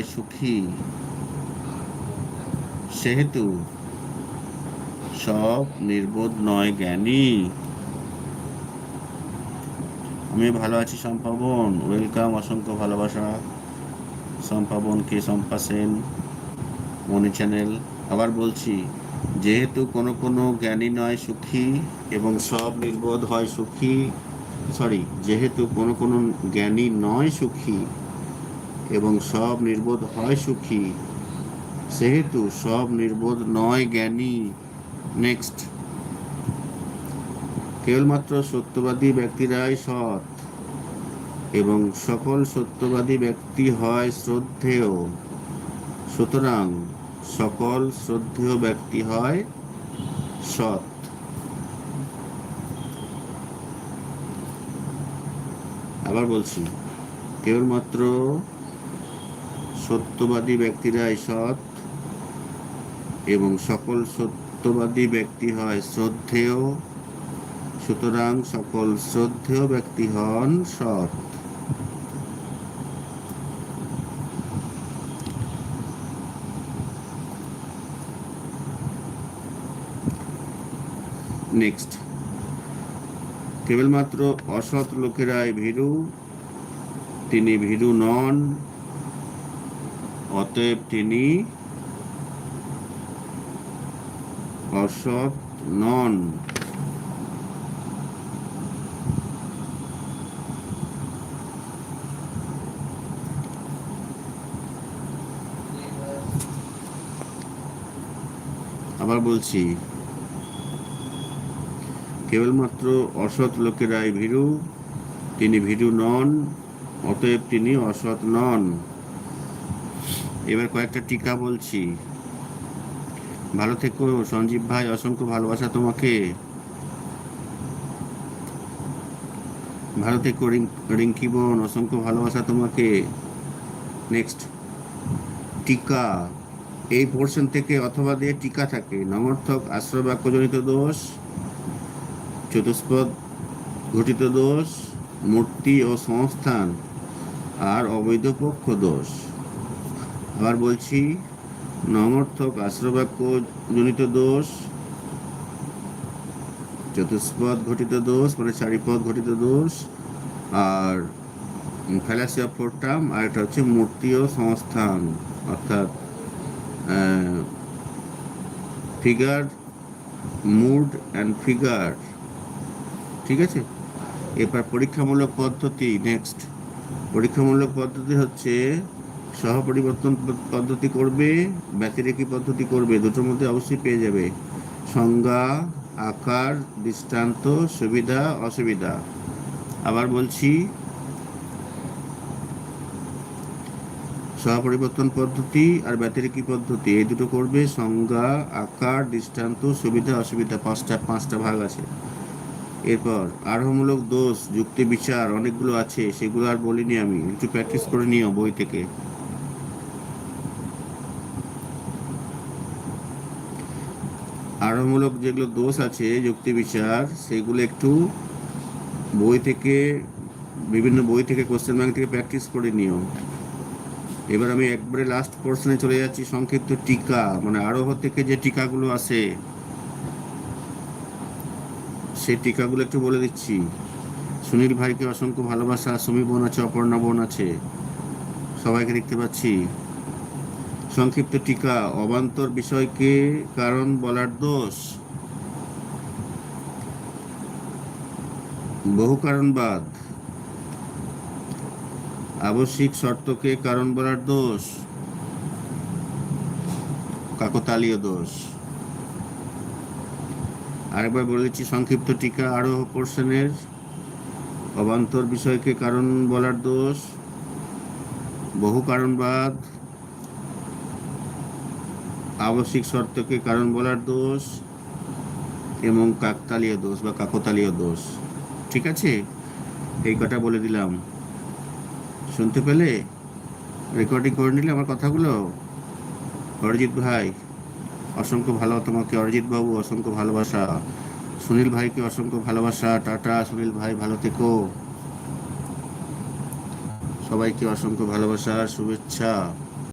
সুখী। সেহেতু সব নির্বোধ নয় জ্ঞানী। আমি ভালো আছি সম্পাবন ওয়েলকাম অসংখ্য ভালোবাসা। সম্পাবন কে সম্পা সেন মনি চ্যানেল। আবার বলছি, যেহেতু কোনো কোনো জ্ঞানী নয় সুখী এবং সব নির্বোধ হয় সুখী সরি যেহেতু কোনো কোনো জ্ঞানী নয় সুখী এবং সব নির্বোধ হয় সুখী। সেহেতু সব নির্বোধ নয় জ্ঞানী। নেক্সট। কেবলমাত্র সত্যবাদী ব্যক্তিরাই সৎ এবং সকল সত্যবাদী ব্যক্তি হয় শ্রদ্ধেয়। সুতরাং সকল শ্রদ্ধেয় ব্যক্তি হয় সৎ। আবার বলছি, কেবলমাত্র সত্যবাদী ব্যক্তিরাই সৎ এবং সকল সত্যবাদী ব্যক্তি হয় শ্রদ্ধেয়। সুতরাং সকল শ্রদ্ধেয় ব্যক্তি হন সৎ। নেক্সট কেবলমাত্র অসৎ লোকেরাই ভীরু, তিনি ভীরু নন। অতএব তিনি অসৎ নন। আবার বলছি, কেবলমাত্র অসৎ লোকেরাই ভীরু, তিনি ভীরু নন, অতএব তিনি অসৎ নন। এবার কয়েকটা টিকা বলছি। ভালো থেকো, সঞ্জীব ভাই, অসংখ্য ভালোবাসা তোমাকে। ভালো থেকো রিঙ্কি বোন, অসংখ্য ভালোবাসা তোমাকে। নেক্সট টিকা। এই পোর্শন থেকে অথবা দিয়ে টিকা থাকে। নমর্থক আশ্রয় বাক্যজনিত দোষ, চতুষ্পদ ঘটিত দোষ, মূর্তি ও সংস্থান, আর অবৈধ পক্ষ দোষ। আবার বলছি, নমর্থক আশ্রবাক্য জনিত দোষ, চতুষ্পদ ঘটিত দোষ মানে চারিপদ ঘটিত দোষ, আর ফ্যালাসি অফ ফোরটাম আর এটা হচ্ছে মূর্তি সংস্থান, অর্থাৎ ফিগার মুড অ্যান্ড ফিগার ঠিক আছে? এবার পরীক্ষামূলক পদ্ধতি নেক্সট পরীক্ষামূলক পদ্ধতি হচ্ছে সহপরিবর্তন পদ্ধতি করবে, ব্যতিরেকি পদ্ধতি করবে, দুটোর মধ্যে অবশ্যই পেয়ে যাবে। সংজ্ঞা, আকার, দৃষ্টান্ত, সুবিধা, অসুবিধা। আবার বলছি, সহপরিবর্তন পদ্ধতি আর ব্যতিরেকি পদ্ধতি, এই দুটো করবে, সংজ্ঞা, আকার, দৃষ্টান্ত, সুবিধা, অসুবিধা, পাঁচটা পাঁচটা ভাগ আছে। এরপর, আরোহমূলক দোষ, যুক্তি, বিচার, অনেকগুলো আছে, সেগুলো আর বলিনি আমি, একটু প্র্যাকটিস করে নিও বই থেকে। আরোহমূলক যেগুলো দোষ আছে, যুক্তি বিচার, সেগুলো একটু বই থেকে, বিভিন্ন বই থেকে কোশ্চেন ব্যাংক থেকে প্র্যাকটিস করে নিও। এবার আমি একবারে লাস্ট পোর্শনে চলে যাচ্ছি, সংক্ষিপ্ত টিকা মানে আরোহ থেকে যে টিকাগুলো আছে, সেই টিকাগুলো একটু বলে দিচ্ছি। সুনীল ভাইকে অসংখ্য ভালোবাসা, সুমি বোন আছে, অপর্ণা বোন আছে, সবাইকে দেখতে পাচ্ছি। সংক্ষিপ্ত টিকা, অবান্তর বিষয়কে কারণ বলার দোষ। বহু কারণবাদ। আবশ্যিক শর্তকে কারণ বলার দোষ। কাকতালীয় দোষ। আরেকবার বলেছি সংক্ষিপ্ত টিকা আরও পোর্শনের। অবান্তর বিষয়কে কারণ বলার দোষ। বহু কারণবাদ। আবশ্যিক শর্তকে কারণ বলার দোষ এবং কাকতালীয় দোষ বা কাকতালীয় দোষ। ঠিক আছে? এই কটা বলে দিলাম। শুনতে পেলে? রেকর্ডিং করে নিলে আমার কথাগুলো? অরিজিৎ ভাই, অসংখ্য ভালো তোমাকে অরিজিৎ বাবু, অসংখ্য ভালোবাসা। সুনীল ভাইকে অসংখ্য ভালোবাসা। টাটা সুনীল ভাই, ভালো থেকো। সবাইকে অসংখ্য ভালোবাসা, শুভেচ্ছা।